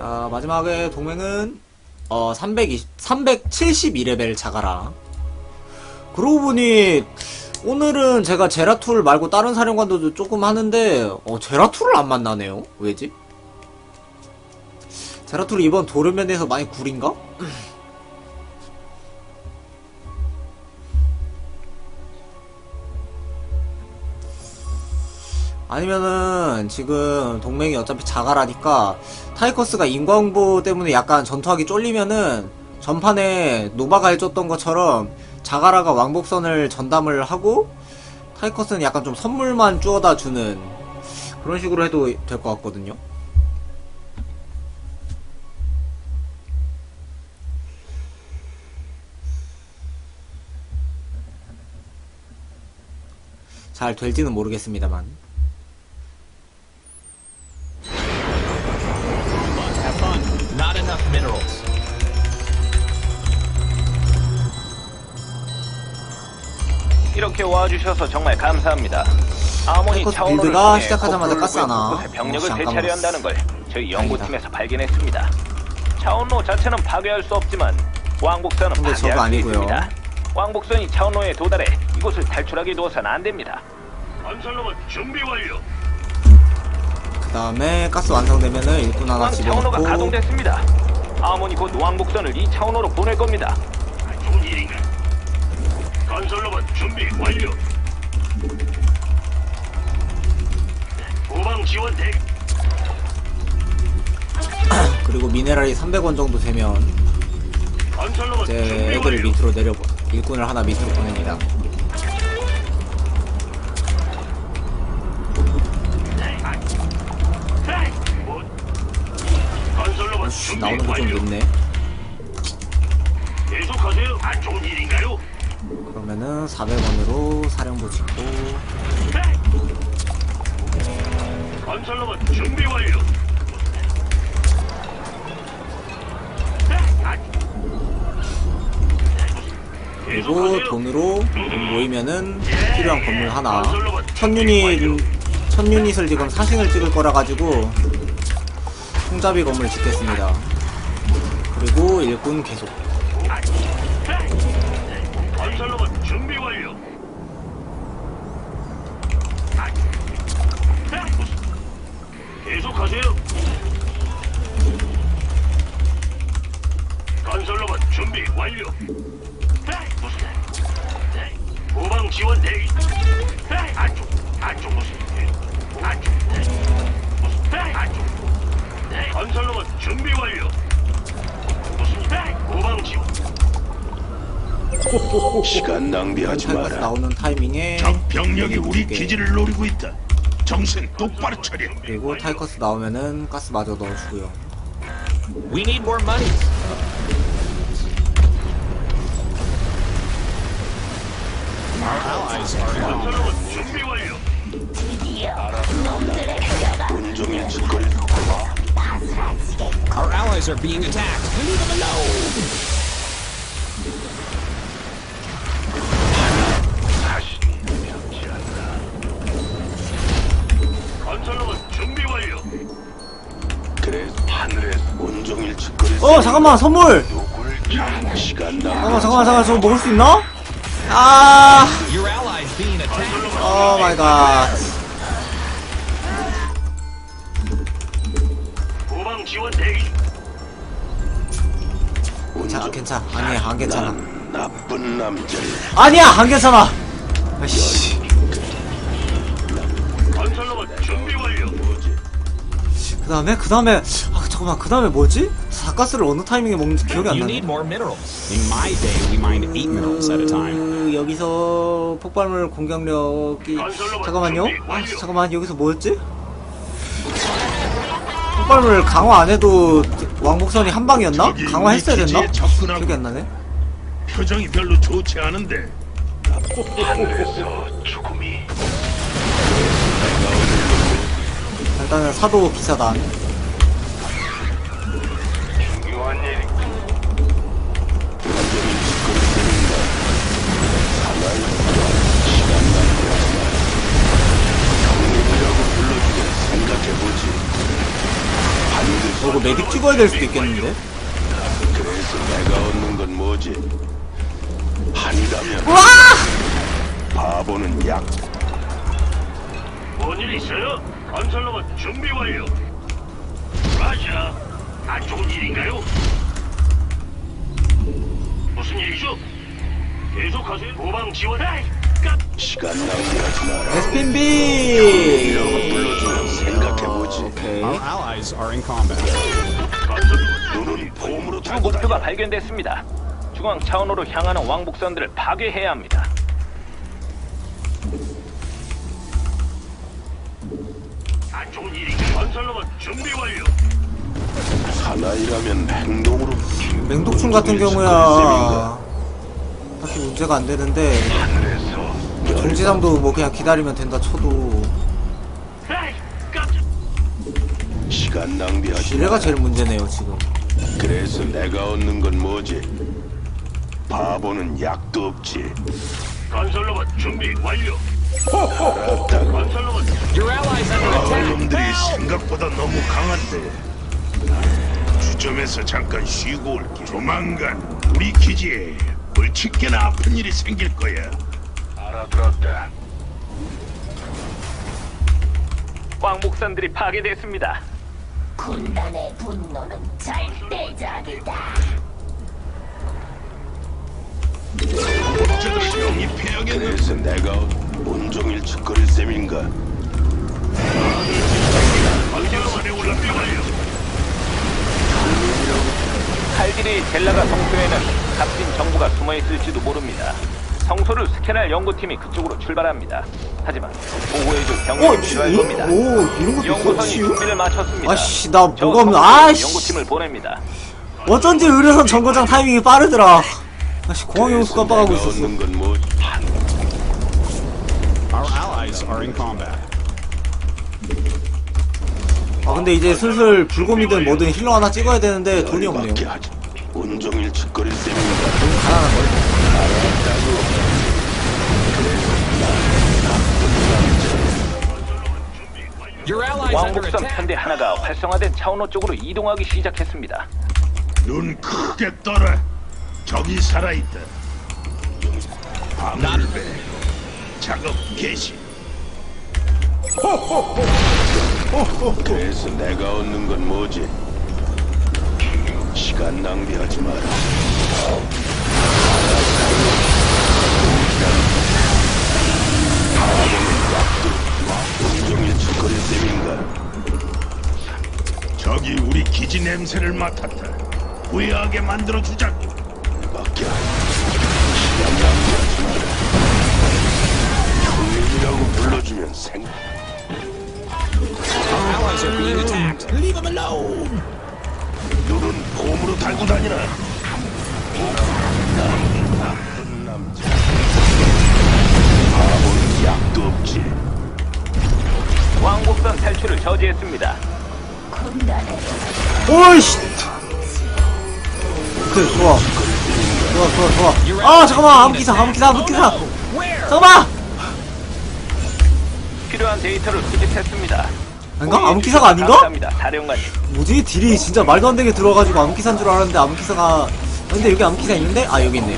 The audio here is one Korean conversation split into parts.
자, 마지막에 동맹은 어 320, 372레벨 자가라. 그러고 보니 오늘은 제가 제라툴 말고 다른 사령관들도 조금 하는데 어 제라툴을 안 만나네요. 왜지? 제라툴이 이번 도르면에서 많이 구린가? 아니면은 지금 동맹이 어차피 자가라니까 타이커스가 인과응보 때문에 약간 전투하기 쫄리면은 전판에 노바가 해줬던 것처럼 자가라가 왕복선을 전담을 하고 타이커스는 약간 좀 선물만 주워다 주는 그런 식으로 해도 될 것 같거든요. 잘 될지는 모르겠습니다만. 이렇게 와주셔서 정말 감사합니다. 아모니 차원호를 빌드가 통해 시작하자마자 거꾸로. 곳곳에 병력을 어, 잠깐만. 대체해야 한다는 걸 저희. 연구팀에서 발견했습니다. 차원로 자체는 파괴할 수 없지만 왕복선은 근데 저거 파괴할 수 아니고요. 있습니다. 왕복선이 차원로에 도달해 이곳을 탈출하게 두어서는 안 됩니다. 건설로봇 준비 완료. 그 다음에 가스 완성되면은 일꾼 하나 왕 차원로가 집어넣고 가동됐습니다. 아모니 곧 왕복선을 이 차원로로 보낼 겁니다. 아, 일인가? 건설로봇 준비 완료. 후방 지원 대기. 그리고 미네랄이 300원 정도 되면 건설로봇 이제 준비 애들을 완료. 밑으로 내려 일꾼을 하나 밑으로 보냅니다. 헤이, 뭐? 건설로봇 씨, 준비 나오는 거 좀 완료. 늦네. 계속하세요. 안 좋은 일인가요? 그러면은 400원으로 사령부 짓고. 건설로봇 준비 완료. 그리고. 돈으로 돈 모이면은 필요한 건물 하나 천. 유닛 천 유닛을 지금 사신을 찍을 거라 가지고 손잡이 건물 짓겠습니다. 그리고 일꾼 계속 계속하세요. 건설로봇 준비 완료. 후방 지원 대기. 안쪽, 안쪽 무슨? 안쪽, 무슨? 안쪽. 건설로봇 준비 완료. 무슨? 후방 지원. 시간 낭비하지 마라. 나오는 타이밍에 적 병력이 우리. 기지를 노리고 있다. 정신 똑바로 차려. 그리고 타이커스 나오면은 가스 마저 넣어주고요. We need more money. Our allies are in 건설로봇 준비 완료. 온종일 짓거리. Our allies are being attacked. We leave them alone. 어 잠깐만 선물. 잠깐만 잠깐만 잠깐만 저거 먹을 수 있나? 아, Your allies being attacked. 오 마이 갓. 후방 지원 대기. 자 괜찮아. 아니야 안 괜찮아. 난 나쁜 남자야. 아니야 안 괜찮아. 아이씨. 건설 로봇 준비 완료. 그 다음에 그 다음에 아 잠깐만 그 다음에 뭐지? 사가스를 어느 타이밍에 먹는지 기억이 안 나네. 그, 여기서 폭발물 공격력이 잠깐만요. 아, 잠깐만 여기서 뭐였지? 폭발물 강화 안 해도 왕복선이 한 방이었나? 강화했어야 됐나? 기억이 안 나네. 표정이 별로 좋지 않은데. 하늘에서 죽음이. 일단은 사도 기사단. 메딕 찍어야 될 수도 있겠는데? 그래서 내가 얻는 건 뭐지? 한다면 와! 바보는 약. 뭔일 있어요? 건설로봇 준비 완료. 라자, 안 좋은 일인가요? 무슨 일이죠? 계속하세요. 도방 지원. 에이, 깜. 시간 낭비하지 마라. SPB! 불러주면 생각해보지. 오케이. Our allies are in combat. 눈은 봄으로 주 목표가. 발견됐습니다. 중앙 차원으로 향하는 왕복선들을 파괴해야 합니다. 안 좋은 일인가요? 건설로봇 준비 완료. 사나이라면 행동으로 맹독충 같은 경우야 딱히 문제가 안 되는데 정지상도 뭐 그냥 기다리면 된다 쳐도. 시간 낭비하지 지뢰가 마라. 제일 문제네요 지금 그래서 내가 얻는 건 뭐지? 바보는 약도 없지. 건설로봇 준비 완료. 알았다고. 건설로봇 놈들이 생각보다 너무 강한데. 주점에서 잠깐 쉬고 올게. 조만간 우리 기지에 벌칙게나 아픈 일이 생길 거야. 알아들었다. 왕복선들이 파괴됐습니다. 군단의 분노는 절대적이다. 영입해야겠네. 그래서 내가 온종일 짓거릴 셈인가? 칼질이 젤라가 성소에는 값진 정보가 숨어 있을지도 모릅니다. 성소를 스캔할 연구팀이 그쪽으로 출발합니다. 하지만 보호해줄 어? 병력이 지- 필요할 오, 겁니다. 오 이런 것도 있어? 연구선이 씨. 준비를 마쳤습니다. 아씨 나 저 뭐가 없는 성소로 아씨 연구팀을 보냅니다. 어쩐지 의료선 정거장 타이밍이 빠르더라 아씨 공항 용수 그래서 깜빡하고 있었어 얻는 건 뭐지? Our allies are in combat. 아 근데 이제 슬슬 불곰이든 뭐든 힐러 하나 찍어야 되는데 돈이 없네요 하지. 온종일 짓거릴 셈인가? 가난한 under 왕복선. 편대 하나가 활성화된 차원호 쪽으로 이동하기 시작했습니다. 눈 크게 떠라. 저기 살아있다. 방울 배 작업 개시. 그래서 내가 얻는 건 뭐지? 시간 낭비하지 마라. 종일 짓거릴 셈인가? 저기 우리 기지 냄새를 맡았다. 후회하게 만들어 주자고. 밖에. 형님이라고 불러주면 생. Allies are being attacked. Leave them alone. 눈은 봄으로 달고 다니라. 나쁜 남자. 약도 없지. 왕복선 탈출을 저지했습니다. 오이씨 오케이 좋아 좋아 좋아 좋아 아 잠깐만 암기사 암기사 암기사 잠깐만 필요한 데이터를 수집했습니다. 아닌가? 암기사가 아닌가? 감사합니다, 사령관님. 뭐지 딜이 진짜 말도 안 되게 들어가지고 암기사인 줄 알았는데 암기사가 아, 근데 여기 암기사 있는데? 아 여기 있네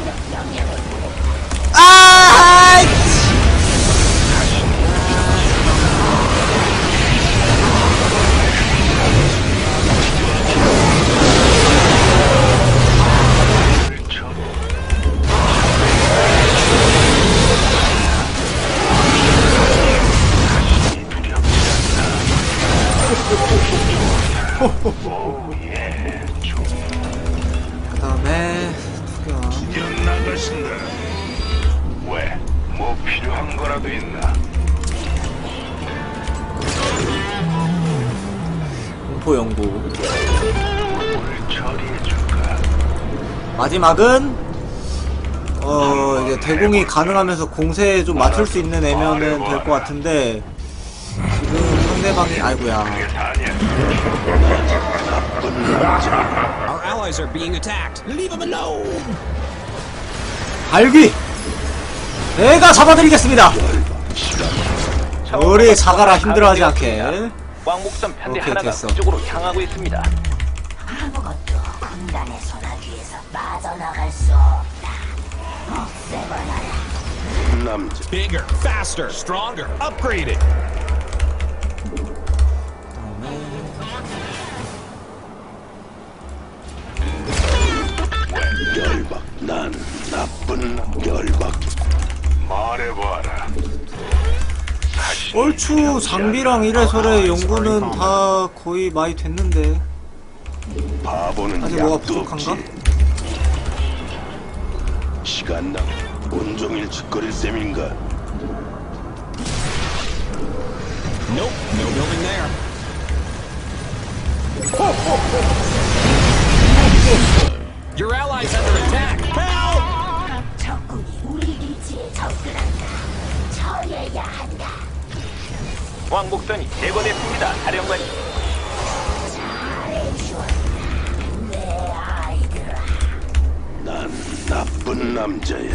그 다음에 투경 연 나가신다. 왜? 뭐 필요한 거라도 있나? 공포 연구? 마지막은 어 이제 대공이 가능하면서 공세에 좀 맞출 수 있는 애면은 될 것 같은데 상대방이 아이고야 Our allies are being attacked. Leave them alone. 갈귀 내가 잡아드리겠습니다 우리 자가라 힘들어하지 않게 왕복선 편대 오케이, 하나가 됐어. 그쪽으로 향하고 있습니다. 아무것도 군단의 소나기에서 빠져나갈 수 없다. 없애버려라. 남자 Bigger, faster, stronger, upgraded. 나쁜 남- 열박. 말해봐라. 얼추 장비랑 이래저래 연구는 다 거의 많이 됐는데. 바보는 아직 뭐가 부족한가? 시간 낭 온종일 짓거릴 셈인가? Nope, no building there. Your allies under attack. 처리해야 한다. 왕복선이 제거됐습니다. 사령관님. 잘해주었다. 내 아이들아. 난 나쁜 남자야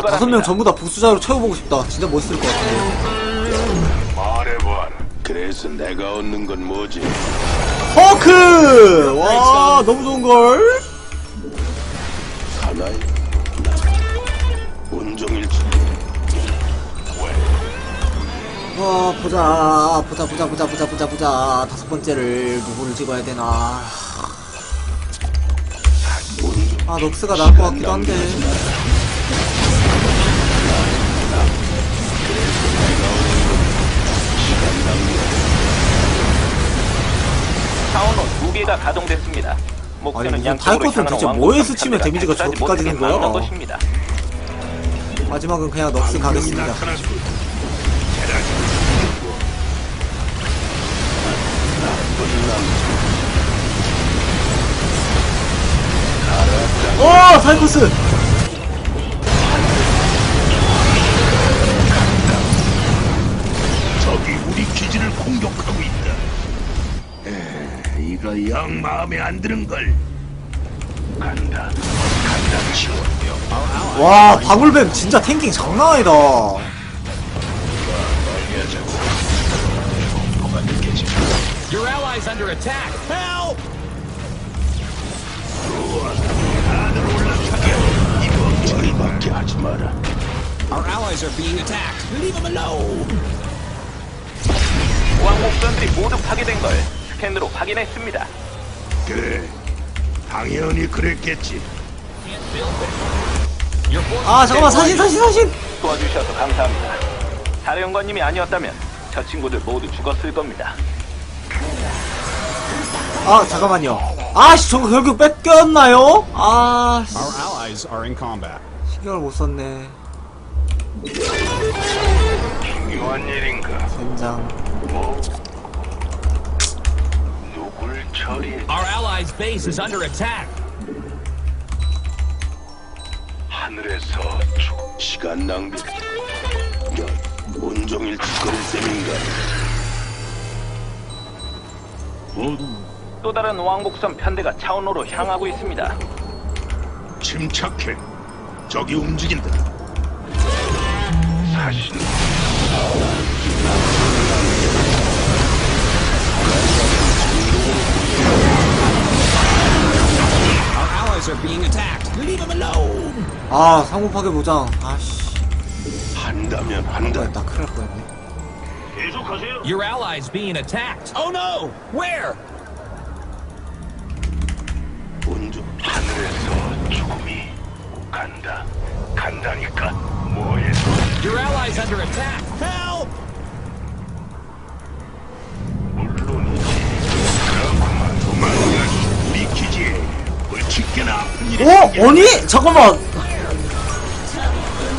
지금 아. 다섯 명 전부 다 복수자로 채워보고 싶다. 진짜 멋있을 것 같은데. 말해봐라. 그래서 내가 얻는 건 뭐지? 허크! 와 너무 좋은 걸? 하나의 나 온종일 짓와 보자. 보자 보자 보자 보자 보자 보자. 다섯 번째를 누구를 찍어야 되나. 온종 아 넉스가 나을 것 같기도 한데 개가 가동됐습니다. 목표는 아니, 양쪽으로 타이커스는 대체 뭐에 스치면 데미지가 저렇게까지 된 거야? 것입니다. 마지막은 그냥 넉스 가겠습니다 나타났고 어 타이커스! 영 마음에 안 드는 걸. 간다. 간다 지원병. 와 방울뱀 진짜 탱킹 장난 아니다 Your allies under attack. Help! 이거 저리밖에 하지 마라. Our allies are being attacked. Leave them alone. 왕복선들이 모두 파괴된 걸 스캔으로 확인했습니다. 그래. 당연히 그랬겠지. Forces 아 잠깐만 사신 사신 사신 도와주셔서 감사합니다. 사령관님이 아니었다면 저 친구들 모두 죽었을 겁니다. 아 잠깐만요 아씨 저거 결국 뺏겼나요? 아 씨, Our allies are in combat. 신경을 못 썼네 중요한 일인가? 젠장 뭐? 누굴 처리해? Allies' base is under attack. 하늘에서 죽. 시간 낭비. 야, 온종일 짓거릴 셈인가? 또 다른 왕복선 편대가 차원호로 향하고 있습니다. 침착해. 적이 움직인다. 사신. 아 상호 파괴 보장 아씨 한다면 한다. 뻔했다 큰일 날 뻔했네 계속하세요. Your allies being attacked. Oh no! Where? 온종 하늘에서 죽음이 간다. 간다니까. 뭐해? Your allies under attack. Help! 물론이지. 그렇구만. 도망가. 우리 기지에 불치게나 아픈 일이 어? 아니? 잠깐만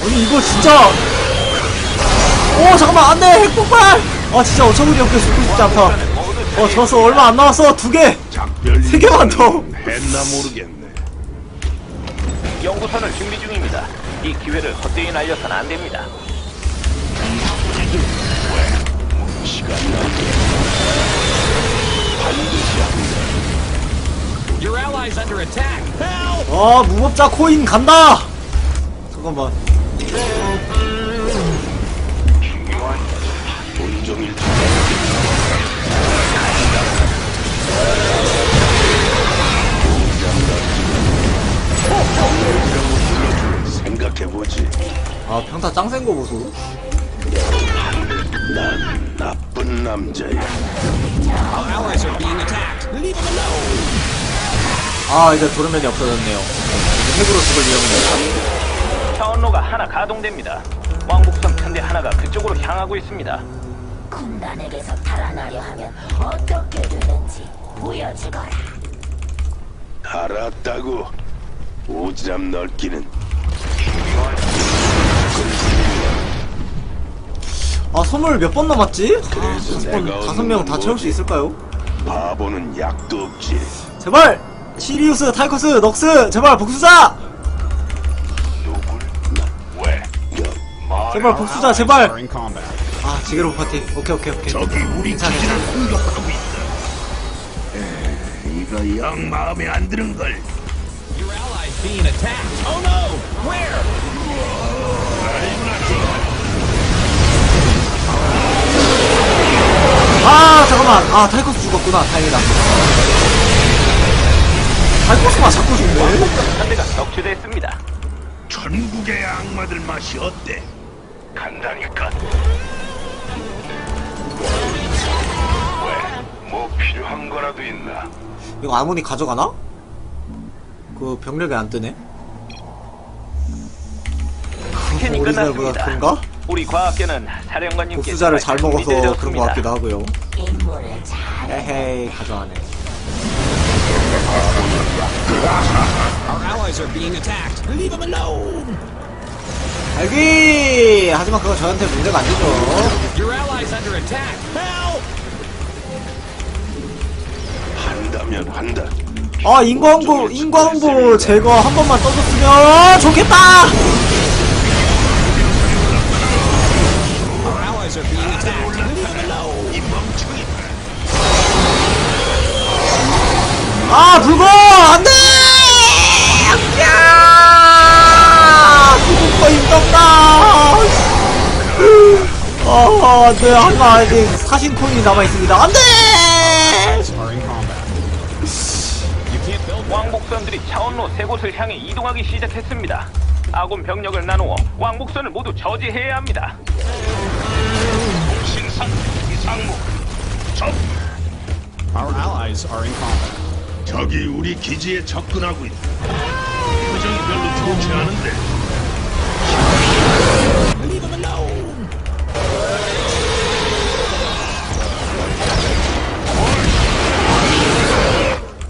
아니 이거 진짜 오 잠깐만 안돼 핵폭발 아 진짜 어처구니 없게 죽고 싶지 않다 어 졌어 얼마 안 남았어 두개 세 개만 더. 했나 모르겠네. 연구선을 준비 중입니다. 이 기회를 헛되이 날려선 안 됩니다. 시간 낭비. 반드시 under attack. Help! 아 무법자 코인 간다 잠깐만 온종일 생각해보지. 아 평타 짱 센 거 보소 난 나쁜 남자야. 아 이제 도르맨이 없어졌네요 이제 핵으로 죽을 위험이 있다 차원로가 하나 가동됩니다. 왕복선 편대 하나가 그쪽으로 향하고 있습니다. 군단에게서 탈환하려 하면 어떻게 되는지 보여주거라. 알았다고. 오지랖 넓기는 아 선물 몇 번 남았지? 아, 그래서 다섯 번 내가 다섯 명다 얻는 채울 수. 있을까요? 바보는 약도 없지. 제발 시리우스 타이커스 넉스 제발 복수자 제발 복수자 제발 in combat. 아 지게로 파티 오케이 오케이 오케이 저기 우리 괜찮아, 기지를 괜찮아. 공격하고 있다. 에, 이거 영 마음에 안 드는 걸. Your allies being attacked. Oh no! Where? 아 잠깐만 아 타이커스 죽었구나 다행이다 타이커스가 자꾸 죽네 격추됐습니다. 전국의 악마들 맛이 어때? 간다니까. 왜? 뭐 필요한 거라도 있나? 이거 아모니 가져가나? 그 병력이 안 뜨네 스캔이 오리지널보다 끝났습니다. 그런가? 우리 과학계는 사령관님께 복수자를 잘 먹어서 그런 것. 같기도 하고요 임무를 잘 에헤이 가져가네 Our allies are being attacked. Leave them alone. 알기 하지만 그건 저한테 문제가 안 되죠 Your allies under attack. Help! 한다면 한다. 아 인광보 인광보 제거 한 번만 떠줬으면 좋겠다 Our allies are being attacked. Leave them alone. 이 멍청이. 아 불고 안 돼 야 그거 힘들다 아 안돼 하지만 아직 사신 코인이 남아 있습니다 안돼 Are in combat. You can't build 왕복선들이 차원로 세 곳을 향해 이동하기 시작했습니다. 아군 병력을 나누어 왕복선을 모두 저지해야 합니다. 신상 이상무. 적 Our allies are in combat. 적이 우리 기지에 접근하고 있다. 표정이 별로 좋지 않은데.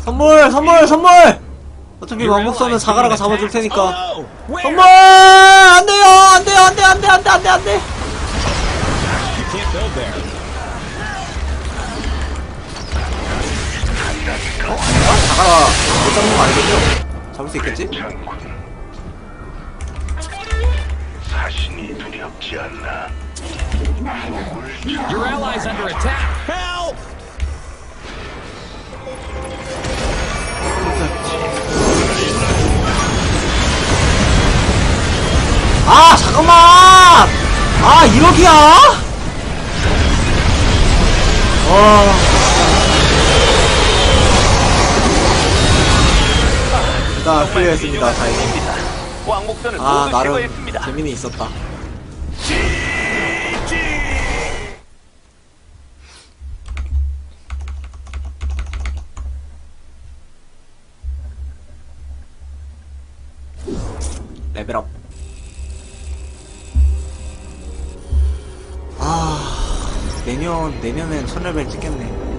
선물 선물 선물 어차피 왕복선은 자가라가 잡아줄 테니까 Oh no! Where? 선물 안 돼요 안 돼요 안 돼 안 돼 안 돼 안 돼 안돼 You can't build there. 자가라 못 잡는 거 아니겠죠? 잡을 수 있겠지? 장군. 사신이 두렵지 않나? Your allies under attack. Help! 아 잠깐만! 아 이러기야? 어. 일단 클리어했습니다. 다행히. 입니다. 왕복선을 아 나름. 재미는 있었다 아 내년 내년엔 1000레벨 찍겠네